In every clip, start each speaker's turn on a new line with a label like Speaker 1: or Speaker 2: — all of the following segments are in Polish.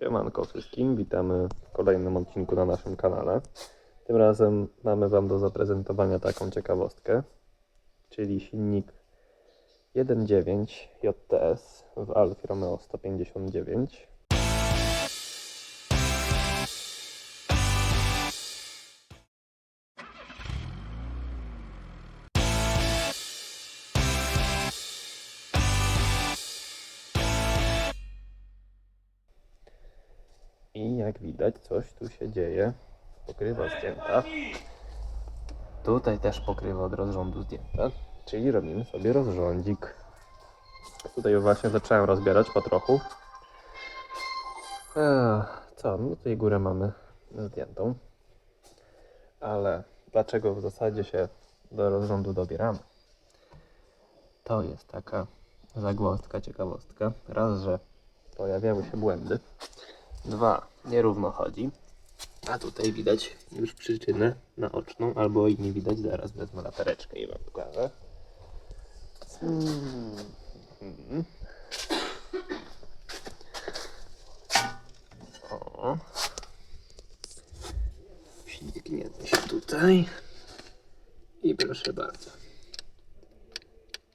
Speaker 1: Siemanko wszystkim, witamy w kolejnym odcinku na naszym kanale. Tym razem mamy Wam do zaprezentowania taką ciekawostkę, czyli silnik 1.9 JTS w Alfa Romeo 159. widać, coś tu się dzieje. Pokrywa zdjęta. Tutaj też pokrywa od rozrządu zdjęta. Czyli robimy sobie rozrządzik. Tutaj właśnie zacząłem rozbierać po trochu. Eee, co? No tutaj górę mamy zdjętą. Ale dlaczego w zasadzie się do rozrządu dobieramy? To jest taka zagwozdka, ciekawostka. Raz, że pojawiały się błędy. Dwa, nierówno chodzi. A tutaj widać już przyczynę naoczną, albo i nie widać, zaraz wezmę latareczkę i wam pokażę. Mm. O. Się tutaj. I proszę bardzo.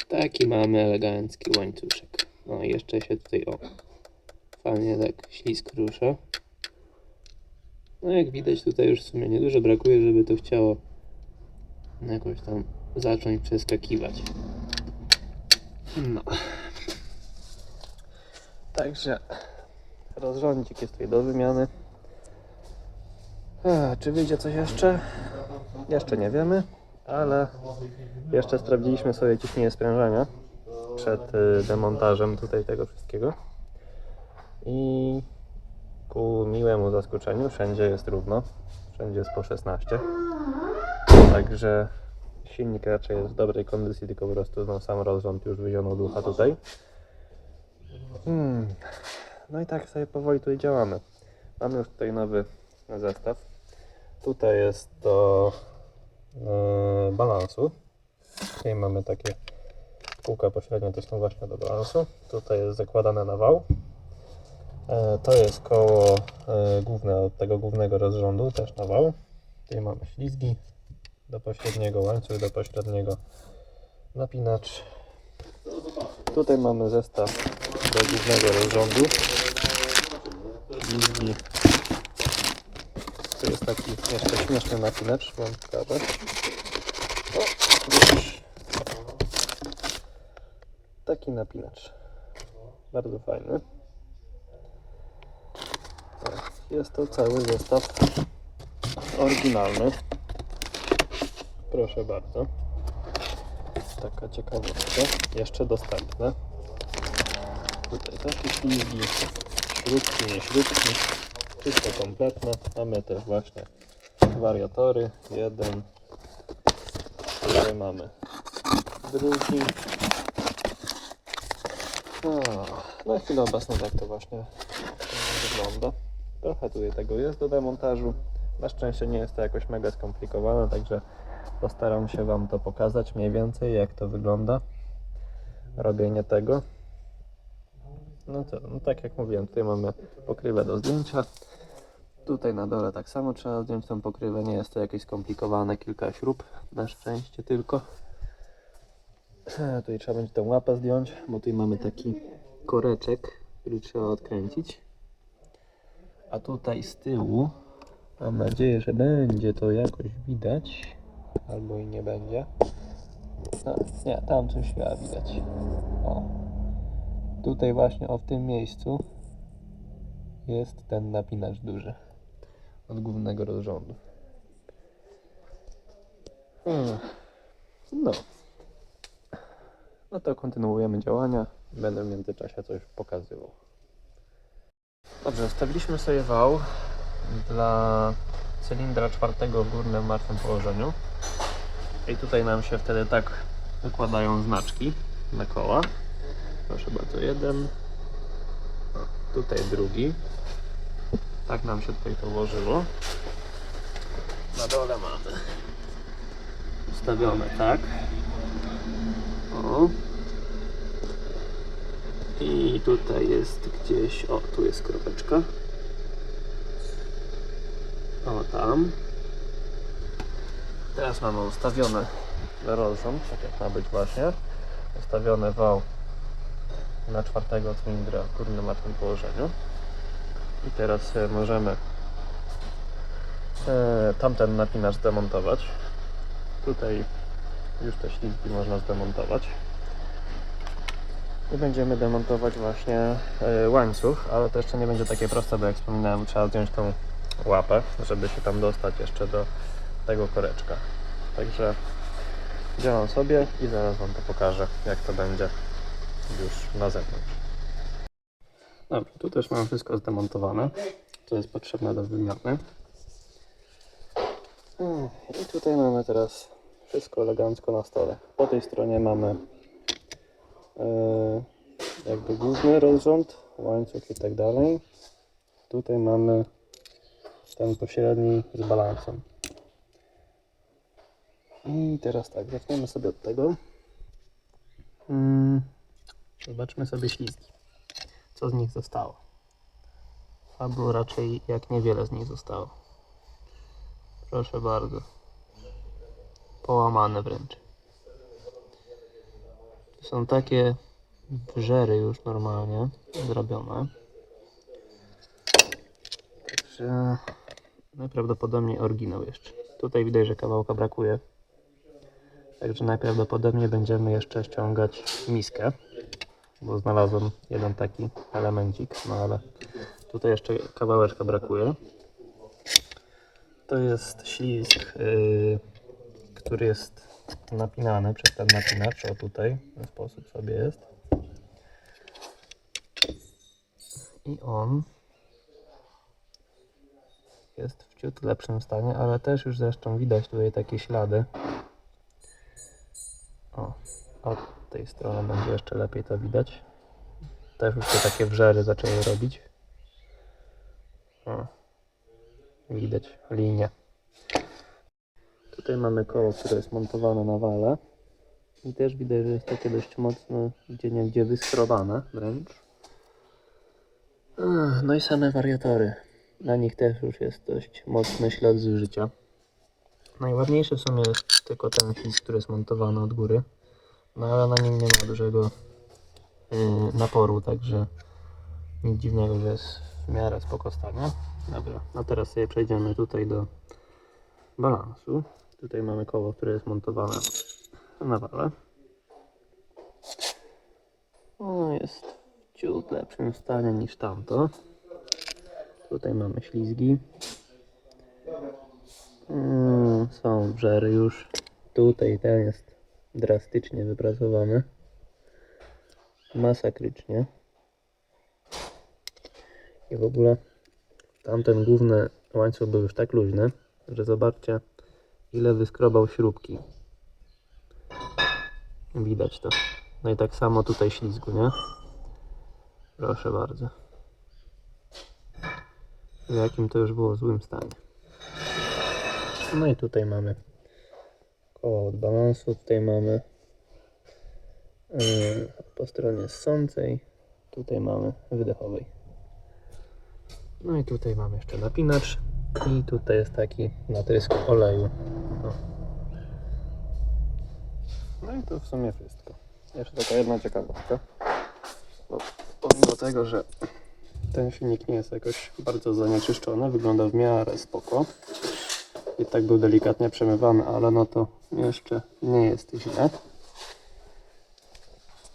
Speaker 1: Taki mamy elegancki łańcuszek. No i jeszcze się tutaj o fajnie tak ślisk rusza. No jak widać tutaj już w sumie niedużo brakuje, żeby to chciało jakoś tam zacząć przeskakiwać. No. Także rozrządzik jest tutaj do wymiany. A, czy wyjdzie coś jeszcze? Jeszcze nie wiemy, ale jeszcze sprawdziliśmy sobie ciśnienie sprężenia przed y, demontażem tutaj tego wszystkiego. I ku miłemu zaskoczeniu wszędzie jest równo. Wszędzie jest po 16. Także silnik raczej jest w dobrej kondycji, tylko po prostu no, sam rozrząd już wyzionął ducha tutaj. Hmm. No i tak sobie powoli tutaj działamy. Mamy już tutaj nowy zestaw. Tutaj jest do e, balansu. Tutaj mamy takie kółka pośrednie, to są właśnie do balansu. Tutaj jest zakładane na wał. E, To jest koło e, główne od tego głównego rozrządu, też na wał. Tutaj mamy ślizgi do pośredniego, łańcuch do pośredniego, napinacz. Tutaj mamy zestaw do głównego rozrządu. Ślizgi. Tu jest taki jeszcze śmieszny napinacz, wam pokażę. O. Taki napinacz. Bardzo fajny. Jest to cały zestaw oryginalny. Proszę bardzo. Taka ciekawostka. Jeszcze dostępne. Tutaj takie ślizgi, śrubki, nie śrubki. Wszystko kompletne. Mamy też właśnie wariatory. Jeden. Tutaj mamy drugi. No, na chwilę obecną tak to właśnie wygląda. Trochę tutaj tego jest do demontażu. Na szczęście nie jest to jakoś mega skomplikowane, także postaram się Wam to pokazać mniej więcej, jak to wygląda. Robienie tego. No to, no tak jak mówiłem, tutaj mamy pokrywę do zdjęcia. Tutaj na dole tak samo trzeba zdjąć tą pokrywę. Nie jest to jakieś skomplikowane, kilka śrub na szczęście tylko. Tutaj trzeba będzie tę łapę zdjąć, bo tutaj mamy taki koreczek, który trzeba odkręcić. A tutaj z tyłu mam nadzieję, że będzie to jakoś widać. Albo i nie będzie. No, nie, tam coś widać. O. Tutaj właśnie o w tym miejscu jest ten napinacz duży od głównego rozrządu. Hmm. No. No to kontynuujemy działania. Będę w międzyczasie coś pokazywał. Dobrze, wstawiliśmy sobie wał dla cylindra czwartego w górnym martwym położeniu. I tutaj nam się wtedy tak wykładają znaczki na koła. Proszę bardzo, jeden. Tutaj drugi. Tak nam się tutaj to ułożyło. Na dole mamy ustawione tak. O tutaj jest gdzieś, o tu jest kropeczka. O tam. Teraz mamy ustawione rozrząd, tak jak ma być właśnie. ustawione wał na czwartego cylindra w górnym martwym położeniu. I teraz e, możemy e, tamten napinacz zdemontować. Tutaj już te ślizgi można zdemontować. I będziemy demontować właśnie e, łańcuch, ale to jeszcze nie będzie takie proste, bo jak wspominałem, trzeba zdjąć tą łapę, żeby się tam dostać jeszcze do tego koreczka. Także działam sobie i zaraz Wam to pokażę, jak to będzie już na zewnątrz. Dobra, tu też mam wszystko zdemontowane, co jest potrzebne do wymiany. Mm, I tutaj mamy teraz wszystko elegancko na stole. Po tej stronie mamy jakby główny rozrząd, łańcuch i tak dalej. Tutaj mamy ten pośredni z balansem. I teraz tak, zaczniemy sobie od tego. Mm, zobaczmy sobie ślizgi. Co z nich zostało? Albo raczej jak niewiele z nich zostało. Proszę bardzo. Połamane wręcz. Są takie wrzery już normalnie zrobione. Także najprawdopodobniej oryginał jeszcze. Tutaj widać, że kawałka brakuje. Także najprawdopodobniej będziemy jeszcze ściągać miskę, bo znalazłem jeden taki elemencik, no ale tutaj jeszcze kawałeczka brakuje. To jest ślizg, yy, który jest napinany przez ten napinacz, o tutaj, w ten sposób sobie jest. I on jest w ciut lepszym stanie, ale też już zresztą widać tutaj takie ślady. O, od tej strony będzie jeszcze lepiej to widać. Też już te takie wrzery zaczęły robić. O, widać linię. Tutaj mamy koło, które jest montowane na wale. I też widać, że jest takie dość mocno gdzie nie gdzie wyskrowane wręcz. No i same wariatory. Na nich też już jest dość mocny ślad zużycia. Najładniejszy w sumie jest tylko ten ślizg, który jest montowany od góry. No ale na nim nie ma dużego yy, naporu, także nic dziwnego, że jest w miarę spoko stanie. Dobra, no teraz sobie przejdziemy tutaj do balansu. Tutaj mamy koło, które jest montowane na wale. No jest w ciut lepszym stanie niż tamto. Tutaj mamy ślizgi. Mm, są wrzery już. Tutaj ten jest drastycznie wypracowany. Masakrycznie. I w ogóle tamten główny łańcuch był już tak luźny, że zobaczcie ile wyskrobał śrubki. Widać to. No i tak samo tutaj ślizgu, nie? Proszę bardzo. W jakim to już było złym stanie. No i tutaj mamy koło od balansu, tutaj mamy yy, po stronie ssącej, tutaj mamy wydechowej. No i tutaj mamy jeszcze napinacz i tutaj jest taki natrysk oleju. No i to w sumie wszystko. Jeszcze taka jedna ciekawostka. Pomimo tego, że ten silnik nie jest jakoś bardzo zanieczyszczony, wygląda w miarę spoko. I tak był delikatnie przemywany, ale no to jeszcze nie jest źle.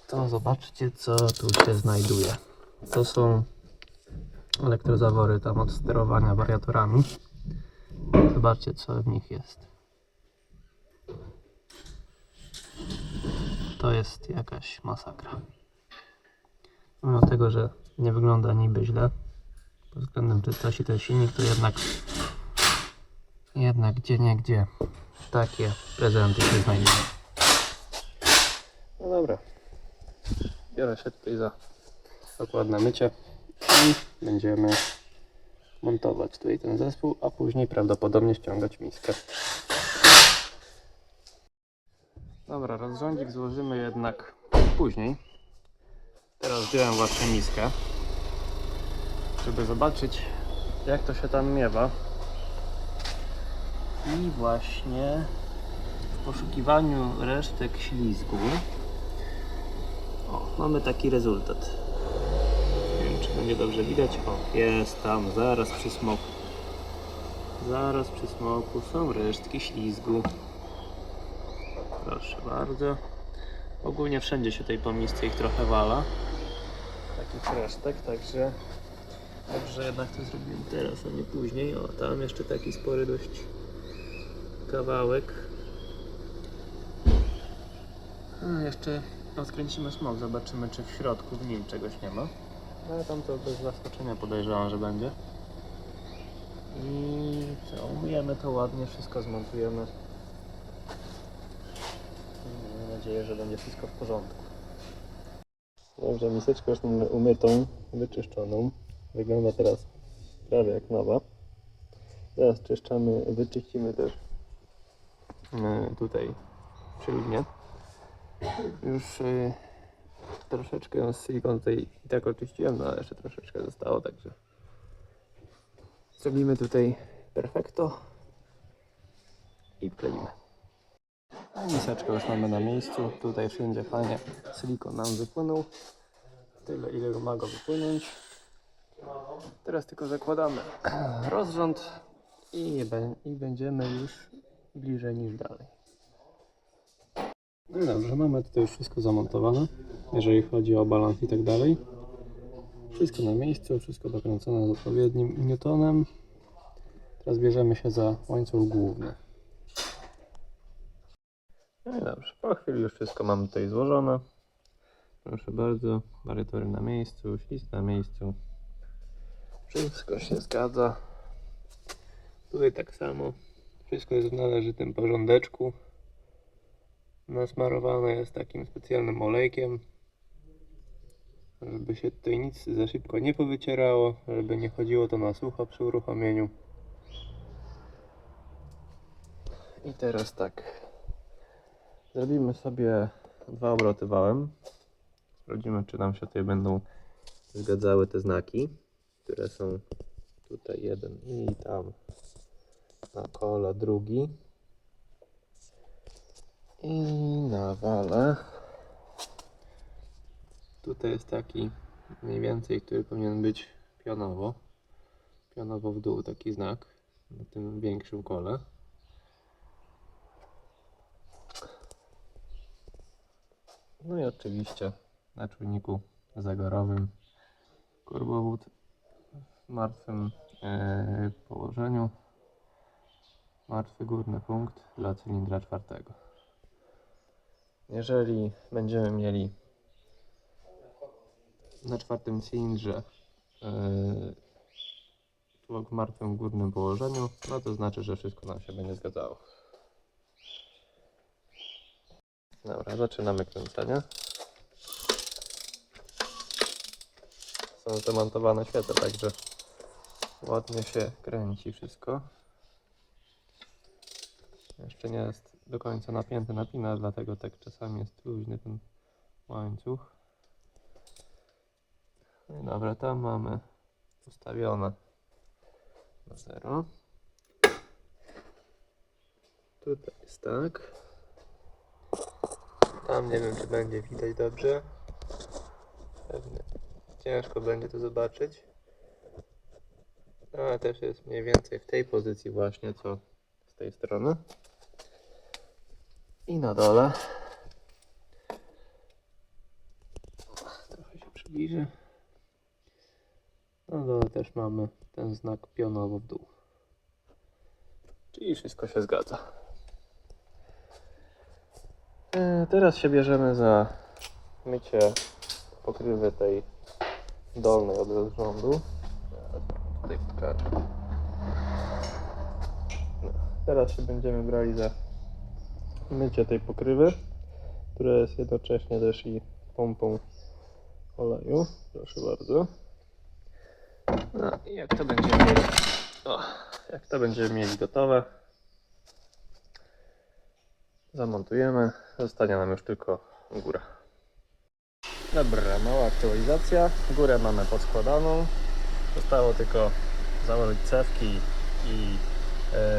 Speaker 1: To zobaczcie co tu się znajduje. To są elektrozawory tam od sterowania wariatorami. Zobaczcie co w nich jest. To jest jakaś masakra. Mimo tego, że nie wygląda niby źle, pod względem czystości ten silnik, to jednak jednak gdzie nie gdzie takie prezenty się znajdują. No dobra. Biorę się tutaj za dokładne mycie i będziemy montować tutaj ten zespół, a później prawdopodobnie ściągać miskę. Dobra, rozrządzik złożymy jednak później. Teraz wziąłem właśnie miskę, żeby zobaczyć jak to się tam miewa. I właśnie poszukiwaniu resztek ślizgu o, mamy taki rezultat. Będzie dobrze widać. O, jest tam, zaraz przy smoku. Zaraz przy smoku są resztki ślizgu. Proszę bardzo. Ogólnie wszędzie się tej pomisce ich trochę wala. Takich resztek, także dobrze jednak to zrobiłem teraz, a nie później. O, tam jeszcze taki spory dość kawałek. A, jeszcze odkręcimy smok, zobaczymy czy w środku w nim czegoś nie ma. Ale tam to bez zaskoczenia podejrzewam, że będzie. I co, umyjemy to ładnie, wszystko zmontujemy. Mam nadzieję, że będzie wszystko w porządku. Dobrze, miseczkę już mamy umytą, wyczyszczoną. Wygląda teraz prawie jak nowa. Teraz czyszczamy, wyczyścimy też e, tutaj przylnie. Już troszeczkę z silikonu tutaj i tak oczyściłem, no ale jeszcze troszeczkę zostało, także zrobimy tutaj perfekto i kleimy. Miseczkę już mamy na miejscu, tutaj wszędzie fajnie silikon nam wypłynął, tyle ile go ma go wypłynąć. Teraz tylko zakładamy rozrząd i, i będziemy już bliżej niż dalej. No i dobrze, mamy tutaj już wszystko zamontowane, jeżeli chodzi o balans i tak dalej. Wszystko na miejscu, wszystko dokręcone z odpowiednim newtonem. Teraz bierzemy się za łańcuch główny. No i dobrze, po chwili już wszystko mamy tutaj złożone. Proszę bardzo, barytory na miejscu, ślizg na miejscu. Wszystko się zgadza. Tutaj tak samo. Wszystko jest w należytym porządeczku. Nasmarowane jest takim specjalnym olejkiem, żeby się tutaj nic za szybko nie powycierało, żeby nie chodziło to na sucho przy uruchomieniu. I teraz tak. Zrobimy sobie dwa obroty wałem. Sprawdzimy, czy nam się tutaj będą zgadzały te znaki, które są tutaj jeden i tam na kole drugi. I nawalę. Tutaj jest taki mniej więcej, który powinien być pionowo. Pionowo w dół taki znak na tym większym kole. No i oczywiście na czujniku zegarowym kurbowód w martwym e, położeniu. Martwy górny punkt dla cylindra czwartego. Jeżeli będziemy mieli na czwartym cylindrze yy, tłok w martwym górnym położeniu, no to znaczy, że wszystko nam się będzie zgadzało. Dobra, zaczynamy kręcenie. Są zamontowane świece, także ładnie się kręci wszystko. Jeszcze nie jest do końca napięty napina, dlatego tak czasami jest luźny ten łańcuch. No i dobra, tam mamy ustawione na zero. Tutaj jest tak. Tam nie wiem, czy będzie widać dobrze. Pewnie ciężko będzie to zobaczyć. No, Ale też jest mniej więcej w tej pozycji właśnie, co z tej strony. I na dole. Trochę się przybliżę. Na dole też mamy ten znak pionowo w dół. Czyli wszystko się zgadza. E, Teraz się bierzemy za mycie pokrywy tej dolnej od rozrządu. Teraz Tutaj pokażę. Teraz się będziemy brali za mycie tej pokrywy, która jest jednocześnie też i pompą oleju. Proszę bardzo. No i jak to będziemy mieli, o, jak to będziemy mieli gotowe, zamontujemy. Zostanie nam już tylko góra. Dobra, mała aktualizacja. Górę mamy podskładaną. Zostało tylko założyć cewki i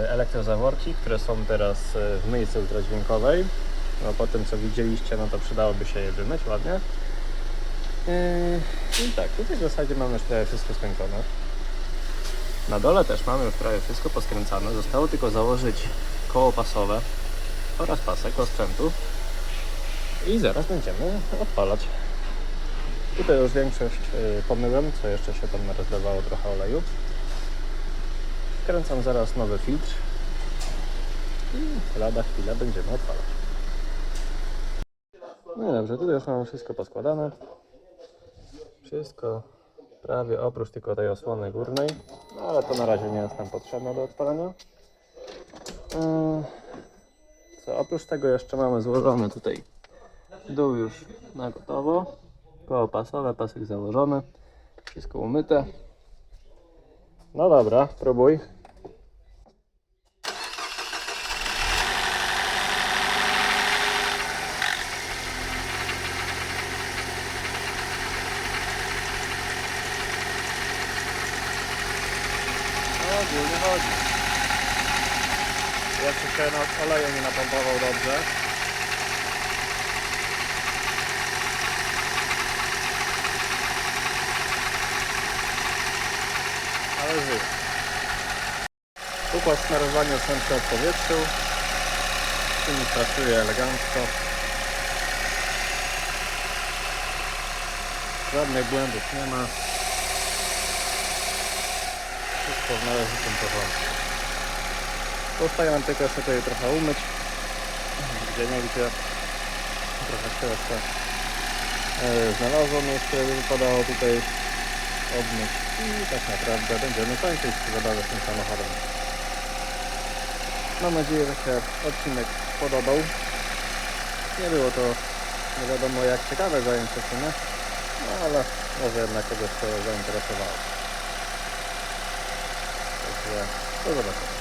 Speaker 1: elektrozaworki, które są teraz e, w myjce ultradźwiękowej. No po tym co widzieliście, no to przydałoby się je wymyć ładnie. Yy, I tak, tutaj w zasadzie mamy już prawie wszystko skończone. Na dole też mamy już prawie wszystko poskręcane. Zostało tylko założyć koło pasowe oraz pasek ostrętu. I zaraz będziemy odpalać. Tutaj już większość pomyłem, co jeszcze się tam rozlewało trochę oleju. Wkręcam zaraz nowy filtr. I lada chwila będziemy odpalać. No i dobrze, tutaj już mamy wszystko poskładane. Wszystko prawie oprócz tylko tej osłony górnej, no ale to na razie nie jest nam potrzebne do odpalenia. Yy, Co, oprócz tego jeszcze mamy złożony tutaj dół już na gotowo. Koło pasowe, pasek założony. Wszystko umyte. No dobra, próbuj. No, ogólnie chodzi. Jeszcze się na oleju nie napompował dobrze. Ale żyje. Układ smarowania sępka odpowietrzył. Silnik pracuje elegancko. Żadnych błędów nie ma. Wszystko w należytym porządku. Pozostaje nam tylko jeszcze tutaj trochę umyć. Gdzie nie gdzie. Trochę się jeszcze e, znalazło wypadało tutaj obmyć. I tak naprawdę będziemy kończyć zabawę z tym samochodem. Mam nadzieję, że się odcinek podobał. Nie było to nie wiadomo jak ciekawe zajęcie w sumie, no ale może jednak kogoś to zainteresowało. Także do zobaczenia.